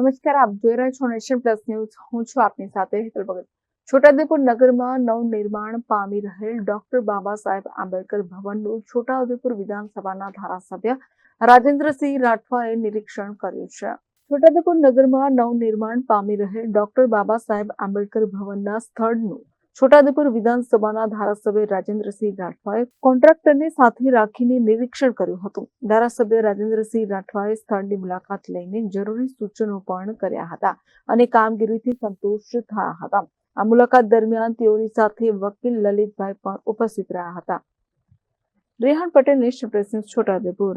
નમસ્કાર, આપ જોઈ રહ્યા છો નેશન પ્લસ ન્યૂઝ. હું છું આપની સાથે હેતલ ભગત. છોટાઉદેપુર નગરમાં નવનિર્માણ પામી રહેલ ડોક્ટર બાબા સાહેબ આંબેડકર ભવનનું છોટાઉદેપુર વિધાનસભાના ધારાસભ્ય રાજેન્દ્રસિંહ રાઠવાએ નિરીક્ષણ કર્યું છે. છોટાઉદેપુર નગરમાં નવનિર્માણ પામી રહેલ ડોક્ટર બાબા સાહેબ આંબેડકર ભવનના સ્થળનું છોટાઉદેપુર વિધાનસભાના ધારાસભ્ય રાજેન્દ્રસિંહ રાઠવાએ કોન્ટ્રાક્ટરને સાથે રાખીને નિરીક્ષણ કર્યું હતું. ધારાસભ્ય રાજેન્દ્રસિંહ રાઠવાએ સ્થળની મુલાકાત લઈને જરૂરી સૂચનો પણ કર્યા હતા અને કામગીરીથી સંતુષ્ટ થયા હતા. આ મુલાકાત દરમિયાન તેઓની સાથે વકીલ લલિતભાઈ પણ ઉપસ્થિત રહ્યા હતા. Rehan Patel national press Chhota Udepur.